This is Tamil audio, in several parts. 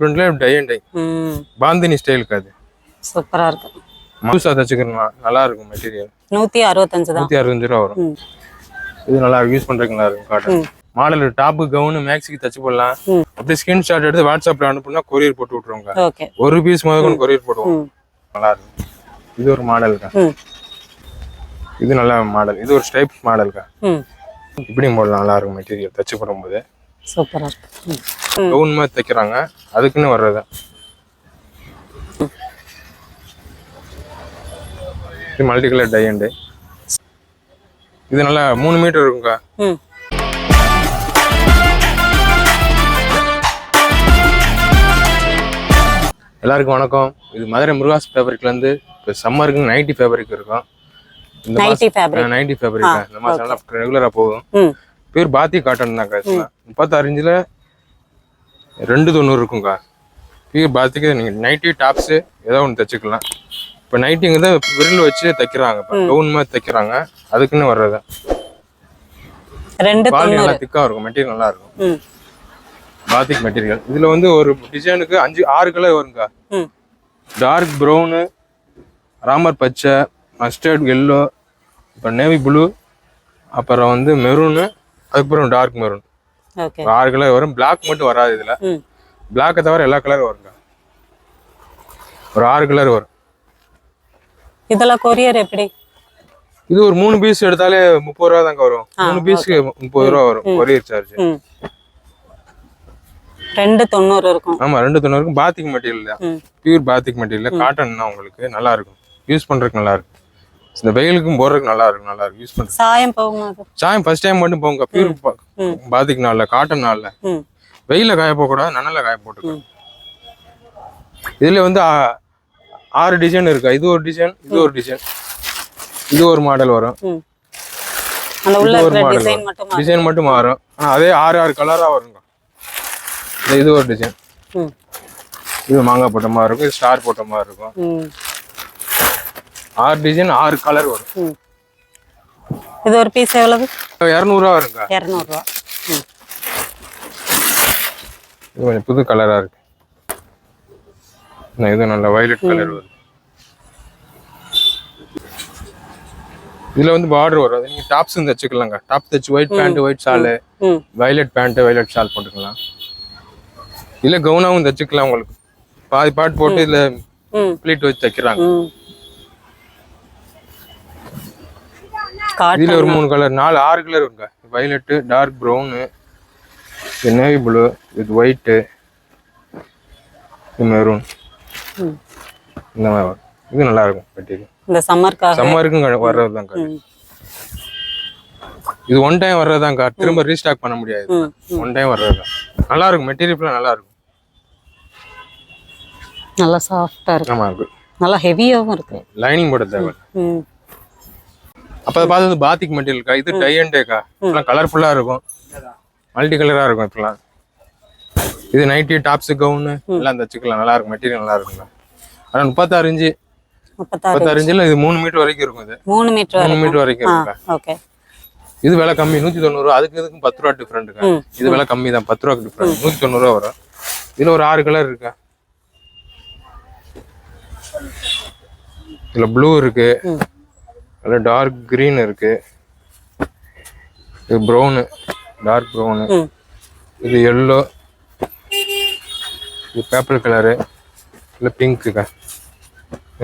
பிரிண்ட்ல டை அண்ட் டை பாந்தினி ஸ்டைலுக்கு அது. சூப்பரா இருக்கு. மவுசா தச்சுக்கிறோம் நல்லா இருக்கும் மெட்டீரியல் நூத்தி அறுபத்தஞ்சு தான். நூற்றி அறுபத்தஞ்சு ரூபா வரும். இது நல்லா யூஸ் பண்றதுக்கு நல்லா இருக்கும் காட்டன். மாடல் டாப்பு கவுனு மேக்ஸிக்கு தச்சு போடலாம். அப்படியே ஸ்கிரீன் ஷாட் எடுத்து வாட்ஸ்அப்ல அனுப்புனா கொரியர் போட்டு விட்டுருவாங்க. ஒரு பீஸ் முதல் கொரியர் போடுவோம். நல்லா இருக்கும். இது ஒரு மாடலுக்கா ம். இது நல்ல மாடல் இது ஒரு ஸ்டைப் மாடலுக்கா ம். இப்படி போடலாம். நல்லா இருக்கும் மெட்டீரியல் தச்சு போடும்போது. சூப்பரா இருக்கு. கவுன் மாதிரி தைக்கிறாங்க. அதுக்குன்னு வர்றது. இது மல்டி கலர் டை அண்டு. இது நல்லா மூணு மீட்டர் இருக்கும்க்கா. ம். எல்லாருக்கும் வணக்கம். இது மதுரை முருகாஸ் ஃபேப்ரிக்லேருந்து இப்போ சம்மருக்கு நைட்டி ஃபேப்ரிக் இருக்கும். இந்த நைட்டி ஃபேப்ரிக் நைன்டி ஃபேப்ரிக் இந்த மாதம் நல்லா ரெகுலராக போகும். பேர் பாத்தி காட்டன் தான் காசுல முப்பத்தாறு இன்ச்சில் ரெண்டு தொண்ணூறு இருக்கும்க்கா. பியூர் பாத்திக்கு நீங்கள் நைட்டி டாப்ஸு ஏதோ ஒன்று தைச்சிக்கலாம். இப்போ நைட்டிங்க தான் விரல் வச்சு தைக்கிறாங்க. இப்போ கவுன் மாதிரி தைக்கிறாங்க. அதுக்குன்னு வர்றது. ரெண்டு நல்லா திக்காக இருக்கும் மெட்டீரியல் நல்லா இருக்கும். பாத்திக் மெட்டீரியல் இதில் வந்து ஒரு டிசைனுக்கு அஞ்சு ஆறு கலர் வருங்க டார்க் ப்ரௌனு ராமர் பச்சை மஸ்டர்ட் எல்லோ அப்புறம் நேவி ப்ளூ அப்புறம் வந்து மெரூனு அதுக்கப்புறம் டார்க் மெரூன் ஒரு ஆறு கலர் வரும். Black மட்டும் வராது இதில். பிளாக்கை தவிர எல்லா கலரும் வருங்க. ஒரு ஆறு கலர் வரும். இதெல்லாம் கொரியர் எப்படி? இது ஒரு மூணு பீஸ் எடுத்தாலே முப்பது ரூபா தாங்க வரும். மூணு பீஸ்க்கு முப்பது ரூபா வரும். கொரியர் சார்ஜ் ரெண்டு தொண்ணூறு இருக்கும். ஆமா ரெண்டு தொண்ணூறுக்கும் பாத்திக் மெட்டீரியல் தான். பியூர் பாத்திக் மெட்டீரியல் காட்டன் தான் உங்களுக்கு. நல்லா இருக்கும். யூஸ் பண்றதுக்கு நல்லா இருக்கும். இந்த வெயிலுக்கும் போடுறதுக்கு நல்லா இருக்கும் நல்லா இருக்கும். யூஸ் பண்றது. சாயம் அது சாயம் ஃபர்ஸ்ட் டைம் மட்டும் போங்க. பியூர் ம். பாத்திக் நாள்ல காட்டன் நாள்ல ம். வெயில காய போகக்கூடாது நனல்ல காய போட்டுக்கலாம் இதுல வந்து ஆறு டிசைன் இருக்கு? இது ஒரு டிசைன் இது ஒரு டிசைன் இது ஒரு மாடல் வரும். ஒரு மாடல் டிசைன் மட்டும் மாறும். டிசைன் மட்டும் மாறும். ஆனா அதே ஆறு ஆறு கலரா வருங்க. இது ஒரு டிசைன் இது மாங்காய் போட்ட மாதிரி இருக்கும் இது ஸ்டார் போட்ட மாதிரி இருக்கும். ஆறு டிசைன் ஆறு கலர் வரும். இது ஒரு பீஸ் எவ்வளவு? இரநூறுவா வருங்க. இரநூறுவா. இது கொஞ்சம் புது கலரா இருக்கு. இது நல்ல வயலட் கலர் வருது. இதுல வந்து பார்டர் வரும். நீங்க டாப்ஸ் தச்சுக்கலாங்க. டாப் தச்சு white pant white shawl violet pant violet shawl போட்டுக்கலாம். இல்ல கவுனாவும் தச்சுக்கலாம் உங்களுக்கு. பாதி பாட் போட்டு இதுல ப்ளீட் வச்சு தைக்கிறாங்க ம் காட்டன் இதுல ஒரு மூணு கலர் நாலு ஆறு கலர் இருக்குங்க. வயலட்டு டார்க் ப்ரௌனு இது நேவி ப்ளூ இது ஒயிட்டு இது மெரூன். இந்த மாதிரி வரும். இது நல்லா இருக்கும் மெட்டீரியல் இந்த சம்மருக்காக சம்மருக்கும் வர்றது ம். இது ஒன் டைம் வர்றதாங்க திரும்ப ரீஸ்டாக் பண்ண முடியாது. ஒன் டைம் வர்றது தான் நல்லா இருக்கும். மெட்டீரியல் நல்லா இருக்கும். நல்லா சாஃப்டா இருக்கு. ஆமா இருக்கு நல்லா ஹெவியாவும் இருக்கு. லைனிங் போட தேவை அப்ப அதை பார்த்து பாத்திக் மெட்டீரியல்க்கா இது டை அண்ட் டேக்கா இப்பெல்லாம் கலர்ஃபுல்லா இருக்கும். மல்டி கலரா இருக்கும் இப்பெல்லாம் இது நைட்டி டாப்ஸ் கவுனு எல்லாம் தச்சுக்கலாம் நல்லா இருக்கும். மெட்டீரியல் நல்லா இருக்குங்க ஆனா முப்பத்தாறு இன்ச்சு. முப்பத்தாறு இன்ச்சில் இது மூணு மீட்டர் வரைக்கும் இருக்கும் இது. மூணு மீட்டர் மூணு மீட்டர் வரைக்கும் ஓகே இது விலை கம்மி. நூத்தி தொண்ணூறு அதுக்கு இதுக்கும் பத்து ரூபா டிஃப்ரெண்ட்டுங்க ம். இது விலை கம்மி தான். பத்து ரூபா டிஃப்ரெண்ட் நூத்தி தொண்ணூறு ரூபா வரும். இதுல ஒரு ஆறு கலர் இருக்கா? இதுல ப்ளூ இருக்கு. அதுல டார்க் green இருக்கு. இது ப்ரௌனு டார்க் ப்ரௌனு இது எல்லோ இது பேப்பர் கலரு இல்லை பிங்க்குக்கா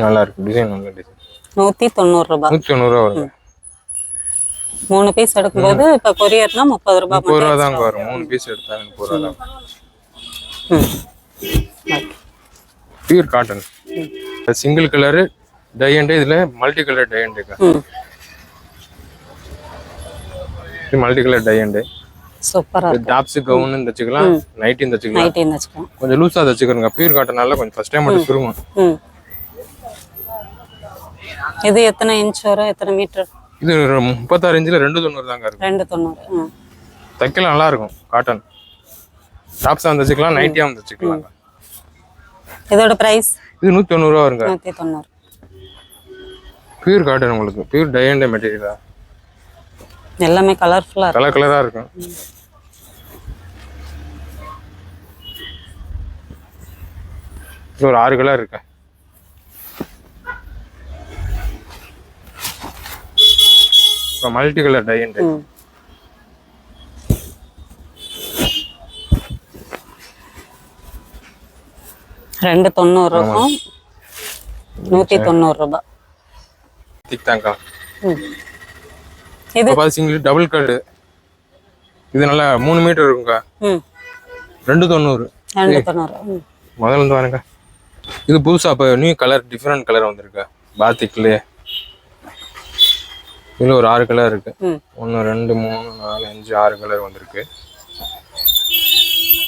நல்லா இருக்கு. டிசைன் நல்ல டிசைன் நூத்தி தொண்ணூறு ரூபாய் நூற்றி தொண்ணூறுரூவா வருங்க மூணு பீஸ் எடுக்கும்போது இப்ப கொரியர்னா முப்பது ரூபாய் முப்பது ரூபா தாங்க வரும். மூணு பீஸ் எடுத்தாங்க முப்பது ரூபா தான் pure cotton single colour tie and இதுல மல்டி கலர் டை அண்ட் ம். இது மல்டி கலர் டை அண்ட் சூப்பரா இருக்கு டாப்ஸ் கவுன் தச்சுக்கலாம் நைட்டியும் தச்சுக்கலாம். நைட்டி வச்சுக்கலாம் கொஞ்சம் லூஸா தச்சுக்கிறோங்க பியூர் காட்டனால கொஞ்சம் ஃபர்ஸ்ட் டைம் மட்டும் சுருங்கும் இது எத்தனை இன்ச் வரும் எத்தனை மீட்டர் இது முப்பத்தாறு இன்ச்சில் ரெண்டு தொண்ணூறு தாங்க இருக்கும். ரெண்டு தொண்ணூறு தைக்கலாம் நல்லா இருக்கும் காட்டன் டாப்ஸாக தச்சுக்கலாம் நைட்டியாகவும் தச்சுக்கலாம் இதோட பிரைஸ் இது நூற்றி தொண்ணூறுரூவா வருங்க. நூத்தி தொண்ணூறு. பியூர் காட்டன் உங்களுக்கு. பியூர் டை அண்ட் மெட்டீரியலா எல்லாமே கலர்ஃபுல்லா இருக்கு. கலர் கலராக இருக்கும். ஒரு ஆறு கலர் இருக்கு. மல்டி கலர் டையண்ட் ம். ரெண்டு தொண்ணூறு இருக்கும் நூத்தி தொண்ணூறு ரூபாய் திக் தாங்க்கா ம். இது சிங்கிள் டபுள் கலர் இது நல்லா மூணு மீட்டர் இருக்கும்க்கா ம். ரெண்டு தொண்ணூறு. முதல்ல இருந்து வரேங்க இது புதுசா இப்போ நியூ கலர் டிஃப்ரெண்ட் கலர் வந்திருக்கு. பாத்திக்லேயே. இதில் ஒரு ஆறு கலர் இருக்கு. ம். ஒன்று ரெண்டு மூணு நாலு அஞ்சு ஆறு கலர் வந்திருக்கு.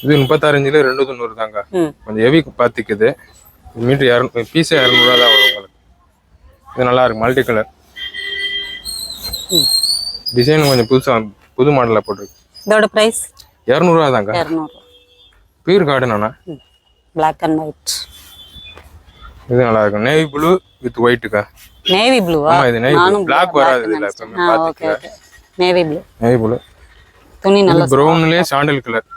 இது முப்பத்தாறஞ்சில் ரெண்டு தொண்ணூறு தாங்க கொஞ்சம் ஹெவி பாத்திக்குது. மீட்டர் இரநூ பீஸே இரநூறுவா தான் வரும். இது நல்லா இருக்கு மல்டி கலர் டிசைன் கொஞ்சம் புதுசாக புது மாடலில் போட்டிருக்கு. இதோட ப்ரைஸ் இரநூறுவா தாங்க இரநூறு பியூர் கார்டன் ம். பிளாக் அண்ட் ஒயிட் இது நல்லா இருக்கும் நேவி ப்ளூ வித் ஒயிட்டுக்கா நேவி ப்ளூவா ஆமா, இது. நானும் black black வராது இதுல, okay okay navy blue navy blue துணி நல்லா ப்ரௌன்லேயே சாண்டல் கலர்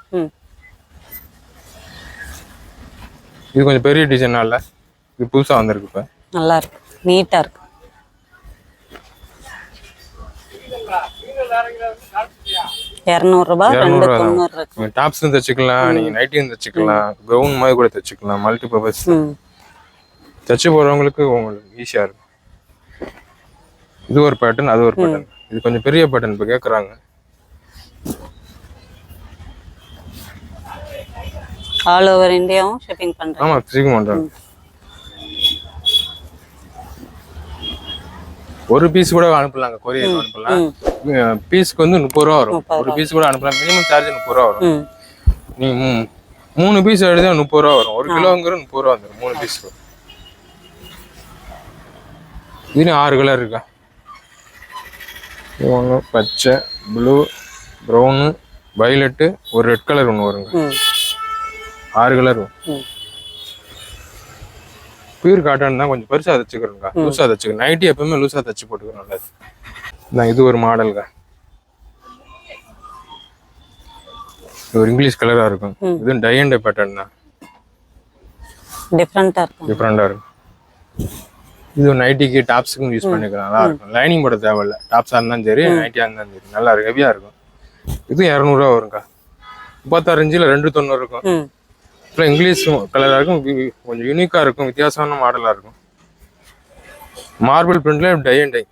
இது கொஞ்சம் பெரிய டிசைனா இல்ல? இது புதுசா வந்திருக்கு இப்போ. நல்லா இருக்கு நீட்டா இருக்கு. இரநூறுபா ரெண்டு தொண்ணூறு இருக்கு. டாப்ஸும் தைச்சிக்கலாம் நீங்க நைட்டியும் தைச்சிக்கலாம் கவுன் மாதிரி கூட தைச்சிக்கலாம் மல்டி பர்பஸ் ம். தைச்சு போறவங்களுக்கு உங்களுக்கு ஈஸியா இருக்கும். இது ஒரு பேட்டர்ன் அது ஒரு பேட்டர்ன் இது கொஞ்சம் பெரிய பேட்டர்ன் இப்போ கேட்குறாங்க ஆல் ஓவர் இந்தியாவும் ஷிப்பிங் பண்றேன் ஆமா சீக்கிரம் பண்றாங்க. ஒரு பீஸ் கூட அனுப்பலாங்க கொரியர் அனுப்பலாம். பீஸ்க்கு வந்து முப்பது ரூபா வரும். ஒரு பீஸ் கூட அனுப்பலாம். மினிமம் சார்ஜ் முப்பது ரூபா வரும். நீங்க மூ- மூணு பீஸ் எடுத்தா முப்பது ரூபா வரும். ஒரு கிலோங்கிற முப்பது ரூபா வந்துடும் மூணு பீஸ் இதுலேயும் ஆறு கலர் இருக்கா? ஒன்று பச்சை ப்ளூ ப்ரௌனு வயலட்டு ஒரு ரெட் கலர் ஒன்று வருங்க. ஆறு கலர் வரும். பியூர் காட்டன் தான் கொஞ்சம் பெருசாக தைச்சுக்கிறோங்க லூஸாக தைச்சுக்கிறோம் நைட்டி எப்பவுமே லூஸாக தைச்சு போட்டுக்கிறோம் நல்லது. இதான் இது ஒரு மாடலுங்க இது ஒரு இங்கிலீஷ் கலராக இருக்கும். இது டை அண்ட் பேட்டர்ன் தான். டிஃப்ரெண்டா இருக்கும். டிஃப்ரெண்டாக இருக்கும். இது நைட்டிக்கு டாப்ஸுக்கும் யூஸ் பண்ணிக்கலாம். நல்லா இருக்கும். லைனிங் போட தேவையில்ல. டாப்ஸாக இருந்தாலும் சரி நைட்டியாக இருந்தாலும் சரி. நல்லா இருக்கும் ஹெவியாக இருக்கும். இது இரநூறுவா வரும்க்கா. முப்பத்தாறு இன்ச்சில் ரெண்டு தொண்ணூறு இருக்கும். அப்புறம் இங்கிலீஷ் கலராக இருக்கும். கொஞ்சம் யூனிக்காக இருக்கும். வித்தியாசமான மாடலாக இருக்கும். மார்பிள் பிரிண்ட்ல டை அண்ட் டை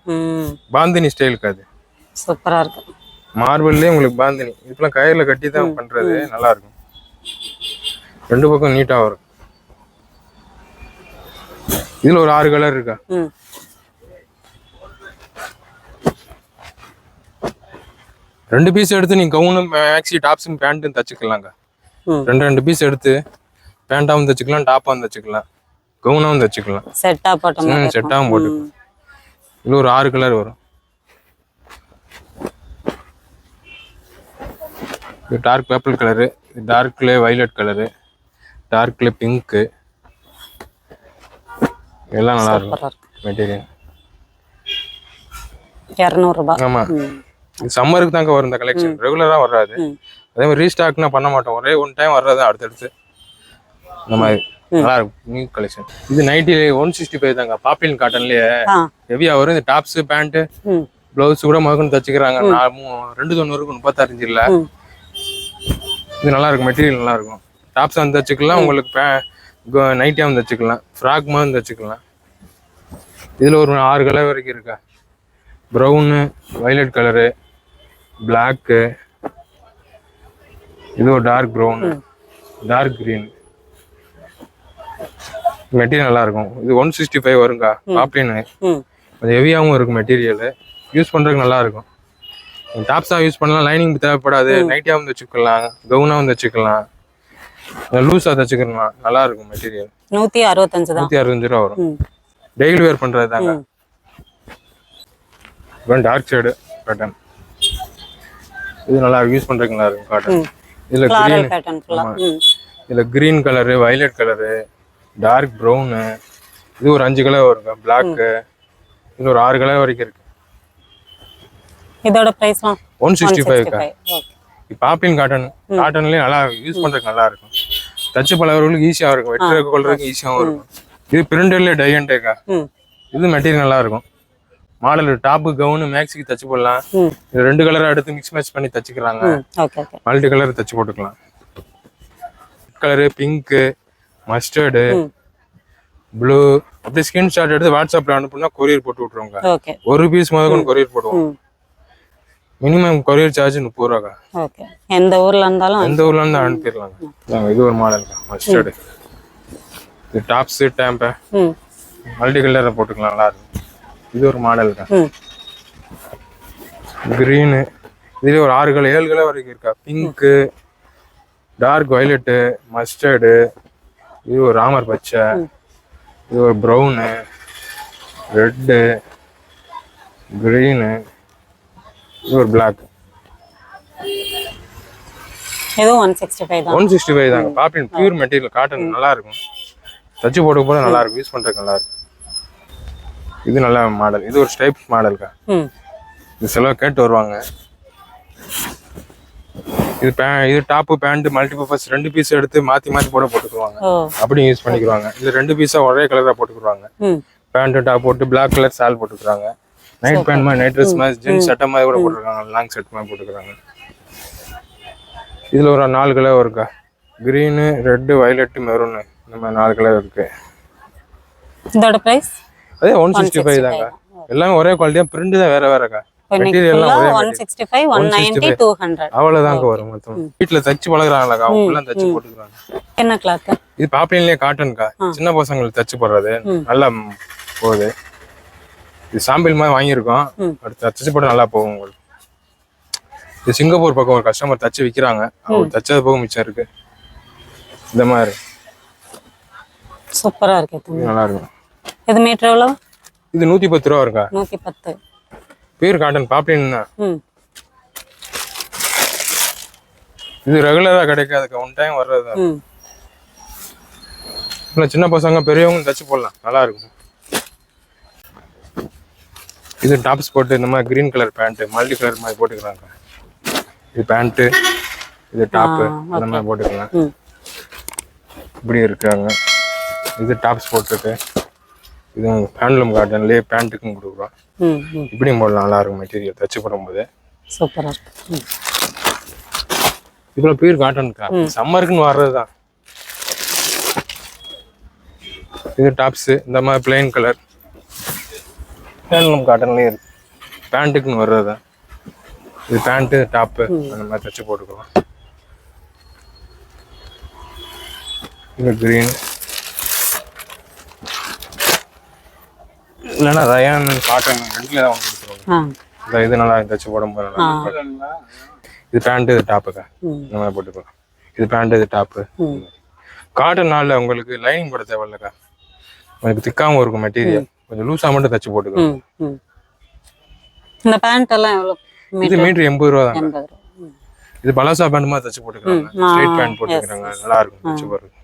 பாந்தினி ஸ்டைலுக்கு அது. சூப்பரா இருக்கு மார்பிள்லேயே உங்களுக்கு பாந்தினி. இப்பெல்லாம் கயிறில் கட்டி தான் பண்ணுறது நல்லா இருக்கும். ரெண்டு பக்கம் நீட்டாக வரும். இதில் ஒரு ஆறு கலர் இருக்கா? ரெண்டு பீஸ் எடுத்து நீங்க கவுனும் மேக்ஸி டாப்ஸும் பேண்ட்டும் தச்சுக்கலாங்க. ரெண்டு ரெண்டு பீஸ் எடுத்து பேண்டாவும் தச்சுக்கலாம் டாப்பாவும் தச்சுக்கலாம் கவுனாவும் தச்சுக்கலாம். செட்டா போட்ட மாதிரி ம் செட்டாகவும் போட்டுக்கலாம் இதில் ஒரு ஆறு கலர் வரும். இது டார்க் பேப்பிள் கலரு டார்க்ல வைலட் கலரு டார்க்ல பிங்க்கு எல்லாம் நல்லா இருக்கும். மெட்டீரியல் இரநூறுபா. ஆமா. ம். இது சம்மருக்கு தாங்க வரும் இந்த கலெக்ஷன் ரெகுலராக வராது. அதே மாதிரி ரீஸ்டாக்னா பண்ண மாட்டோம். ஒரே ஒன் டைம் வர்றது அடுத்தடுத்து. இந்த மாதிரி நல்லா இருக்கும். நியூ கலெக்ஷன் இது நைட்டி ஒன் சிக்ஸ்டி ஃபைவ் தாங்க பாப்பின் காட்டன்லயே ஹெவியா வரும். இந்த டாப்ஸ் பேண்ட் பிளவுஸ் கூட முதல்ல தச்சுக்கிறாங்க. ரெண்டு தொண்ணூறுக்கு முப்பத்தஞ்சு இல்ல. இது நல்லா இருக்கும். மெட்டீரியல் நல்லா இருக்கும். டாப்ஸ் வந்து தச்சுக்கலாம். உங்களுக்கு நைட்டியா வந்து தச்சுக்கலாம். ஃப்ராக் மாதிரி தச்சுக்கலாம். இதுல ஒரு ஆறு கலர் வரைக்கும் இருக்கா? ப்ரௌனு வைலட் கலரு பிளாக்கு இது ஒரு dark brown dark green material நல்லா இருக்கும் இது ஒன் சிக்ஸ்டி ஃபைவ் வருங்கா பாப்ளின் ம். அது ஹெவியாகவும் இருக்கும் மெட்டீரியல் யூஸ் பண்ணுறதுக்கு நல்லா இருக்கும் டாப்ஸாக யூஸ் பண்ணலாம். லைனிங் தேவைப்படாது. நைட்டியாகவும் தச்சுக்கலாம். கவுனாகவும் தச்சுக்கலாம். லூஸாக தச்சுக்கலாம். நல்லா இருக்கும் மெட்டீரியல் நூத்தி அறுபத்தஞ்சு நூற்றி அறுபத்தஞ்சு ரூபா வரும். டெய்லி வேர் பண்ணுறது தாங்க டார்க் ஷேடு காட்டன் இது நல்லா யூஸ் பண்ணுறதுக்கு நல்லா இருக்கும் காட்டன் இதில் க்ரீன் பேட்டர்ன் ஃபுல்லா இதில் green colour violet colour dark brown இது ஒரு அஞ்சு கலர் வருங்க பிளாக்கு இது ஒரு ஆறு கலர் வரைக்கும் இருக்கு. இதோட பிரைஸ்லாம் one sixty five poplin cotton காட்டன்லேயே நல்லா யூஸ் பண்ணுறதுக்கு நல்லா இருக்கும். தச்சு பழகிறவங்களுக்கு ஈஸியாக இருக்கும். வெட்டுற கொள்றதுக்கு ஈஸியாகவும் இருக்கும். இது பிரிண்டர்ல டை அண்ட் டேக்கா இது மெட்டீரியல் நல்லா இருக்கும். மாடல் டாப்பு கவுனு மேக்ஸிக்கு தச்சு போடலாம். இது ரெண்டு கலரை எடுத்து மிக்ஸ் மேட்ச் பண்ணி தச்சுக்கிறாங்க ம். ஓகே ஓகே மல்டி கலர் தச்சு போட்டுக்கலாம். கலரு பிங்க்கு மஸ்டர்டு ப்ளூ அப்படி ஸ்கிரீன்ஷாட் எடுத்து வாட்ஸ்அப்ல அனுப்புனா கொரியர் போட்டு விட்ருவாங்க ஓகே ஒரு பீஸ் முதல் கொரியர் போடுவோம். மினிமம் கொரியர் சார்ஜ் முப்பது ரூபாக்கா ஓகே எந்த ஊர்ல இருந்தாலும் எந்த ஊர்ல இருந்து அனுப்பிடலாங்க. இது ஒரு மாடல் மஸ்டர்டு இது டாப்ஸ் டேம்பை மல்டி கலரை போட்டுக்கலாம் நல்லா இருக்கும். இது ஒரு மாடல் தான். கிரீனு இதுல ஒரு ஆறு கலர் ஏழு கலர் வரைக்கும் இருக்கா? பிங்க்கு டார்க் வயலட்டு மஸ்டர்டு இது ஒரு ராமர் பச்சை. இது ஒரு ப்ரௌனு ரெட்டு கிரீனு இது ஒரு பிளாக் ஒன் சிக்ஸ்டி ஃபைவ் தான். ஒன் சிக்ஸ்டி ஃபைவ் தாங்க பாப்பின் பியூர் மெட்டீரியல் காட்டன் நல்லா இருக்கும். தச்சு போட போட நல்லா இருக்கும். யூஸ் பண்றதுக்கு நல்லா இருக்கும். இது நல்ல மாடல் இது ஒரு ஸ்டைப் மாடல்க்கா இது செலவு கேட்டு வருவாங்க. இது இது டாப்பு பேண்ட் மல்டிபர்பஸ் ரெண்டு பீஸ் எடுத்து மாத்தி மாத்தி போட போட்டுக்குவாங்க அப்படி யூஸ் பண்ணிக்குவாங்க இது ரெண்டு பீஸா ஒரே கலரா போட்டுக்குவாங்க பேண்ட் டாப் போட்டு பிளாக் கலர் சால் போட்டுக்கிறாங்க. நைட் பேண்ட் மாதிரி நைட் ட்ரெஸ் மாதிரி ஜீன்ஸ் சட்டை மாதிரி கூட போட்டுருக்காங்க லாங் செட் மாதிரி போட்டுக்கிறாங்க. இதுல ஒரு நாலு கலர் இருக்கா? கிரீனு ரெட்டு வயலட்டு மெரூனு இந்த மாதிரி நாலு கலர் இருக்கு. இதோட பிரைஸ் அதே ஒன் சிக்ஸ்டி ஃபைவ் தாங்க. எல்லாமே ஒரே குவாலிட்டியா பிரிண்ட் தான் வேற வேறக்கா அவ்வளவுதாங்க வரும் மொத்தம். வீட்டுல தச்சு பழகுறாங்களாக்கா அவங்க தச்சு போட்டுக்கிறாங்க. என்ன கிளாத் இது பாப்பின்லயே காட்டன்க்கா சின்ன பசங்களுக்கு தச்சு போடுறது. நல்லா போகுது. இது சாம்பிள் மாதிரி வாங்கியிருக்கோம். அடுத்து தச்சு போட நல்லா போகும் உங்களுக்கு. இது சிங்கப்பூர் பக்கம் ஒரு கஸ்டமர் தச்சு விற்கிறாங்க அவர் தச்சது போக மிச்சம் இருக்கு. இந்த மாதிரி. சூப்பரா இருக்கு. நல்லா இருக்கும். இது மீட்டர் எவ்வளவு? இது நூத்தி பத்து ரூபா இருக்கா நூத்தி பத்து. பியூர் காட்டன் பாப்பின் தான். ம். இது ரெகுலரா கிடைக்காதுக்கா ஒன் டைம் வர்றது இல்ல சின்ன பசங்க பெரியவங்க தச்சு போடலாம். நல்லா இருக்கும். இது டாப்ஸ் போட்டு இந்த மாதிரி green colour pant multi colour மாதிரி போட்டுக்கிறாங்க இது பேண்ட்டு இது டாப்பு இந்த மாதிரி போட்டுக்கலாம். இப்படி இருக்காங்க. இது டாப்ஸ் போட்டுருக்கு. இது ஹேண்ட்லூம் காட்டன்லேயே பேண்ட்டுக்கும் கொடுக்குறோம். இப்படியும் போடலாம். நல்லா இருக்கும் மெட்டீரியல் தச்சு போடும்போது சூப்பரா இருக்கு. ம். இவ்வளோ பியூர் காட்டன்க்கா சம்மருக்குன்னு வர்றது தான் இது டாப்ஸு இந்த மாதிரி பிளெயின் கலர் ஹேண்ட்லூம் காட்டன்லேயே இருக்கு. பேண்ட்டுக்குன்னு வர்றது தான் இது பேண்ட்டு டாப்பு அந்த மாதிரி தச்சு போட்டுக்கலாம். இது க்ரீன் இல்லைன்னா ரயான் காட்டன் ரெண்டுல தான் ஆ. இந்த இது நல்லா தச்சு போடும்போது நல்லா. இது பேண்ட் இது டாப்புக்கா இந்த மாதிரி போட்டுக்கலாம். இது பேண்ட் இது டாப்பு காட்டன் நாளில் உங்களுக்கு லைனிங் போட தேவையில்லக்கா? உங்களுக்கு திக்காம இருக்கும் மெட்டீரியல் கொஞ்சம் லூஸாக மட்டும் தச்சு போட்டுக்கலாம் இந்த பேண்ட் எல்லாம் எவ்வளோ இது மீட்டர் எண்பது ரூபா. ம். இது பலாசா பேண்ட் மாதிரி தச்சு போட்டுக்கிறாங்க. ஆ, பேண்ட் போட்டுக்கிறாங்க. நல்லா இருக்கும் தச்சு போடுறது